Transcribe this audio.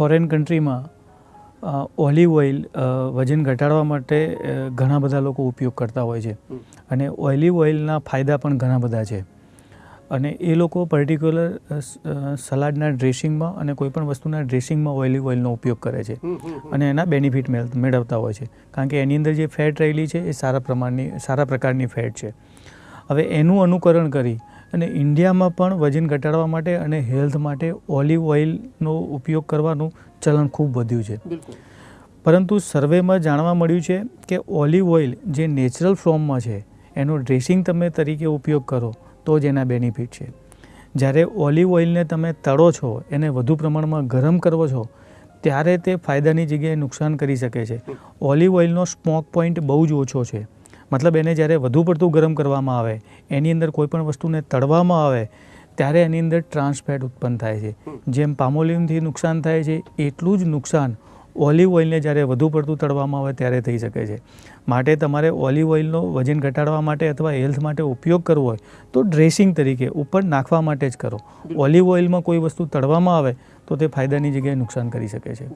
Foreign કન્ટ્રીમાં olive oil વજન ઘટાડવા માટે ઘણા બધા લોકો ઉપયોગ કરતા હોય છે. અને ઓલિવ ઓઇલના ફાયદા પણ ઘણા બધા છે. અને એ લોકો પર્ટિક્યુલર સલાડના ડ્રેસિંગમાં અને કોઈપણ વસ્તુના ડ્રેસિંગમાં ઓલિવ ઓઇલનો ઉપયોગ કરે છે. અને એના બેનિફિટ મેળ- મેળવતા હોય છે. કારણ કે એની અંદર જે ફેટ રહેલી છે એ સારા પ્રમાણની સારા પ્રકારની ફેટ છે. હવે એનું અનુકરણ કરી અને ઇન્ડિયામાં પણ વજન ઘટાડવા માટે અને હેલ્થ માટે ઓલિવ ઓઇલનો ઉપયોગ કરવાનું ચલણ ખૂબ વધ્યું છે. પરંતુ સર્વેમાં જાણવા મળ્યું છે કે ઓલિવ ઓઇલ જે નેચરલ ફોર્મમાં છે એનો ડ્રેસિંગ તમે તરીકે ઉપયોગ કરો તો જ એના બેનિફિટ છે. જ્યારે ઓલિવ ઓઇલને તમે તળો છો એને વધુ પ્રમાણમાં ગરમ કરવો છો ત્યારે તે ફાયદાની જગ્યાએ નુકસાન કરી શકે છે. ઓલિવ ઓઇલનો સ્મોક પોઈન્ટ બહુ જ ઓછો છે. મતલબ એને જ્યારે વધુ પડતું ગરમ કરવામાં આવે એની અંદર કોઈપણ વસ્તુને તળવામાં આવે ત્યારે એની અંદર ટ્રાન્સફેટ ઉત્પન્ન થાય છે. જેમ પામોલિનથી નુકસાન થાય છે એટલું જ નુકસાન ઓલિવ ઓઇલને જ્યારે વધુ પડતું તળવામાં આવે ત્યારે થઈ શકે છે. માટે તમારે ઓલિવ ઓઇલનો વજન ઘટાડવા માટે અથવા હેલ્થ માટે ઉપયોગ કરવો હોય તો ડ્રેસિંગ તરીકે ઉપર નાખવા માટે જ કરો. ઓલિવ ઓઇલમાં કોઈ વસ્તુ તળવામાં આવે તો તે ફાયદાની જગ્યાએ નુકસાન કરી શકે છે.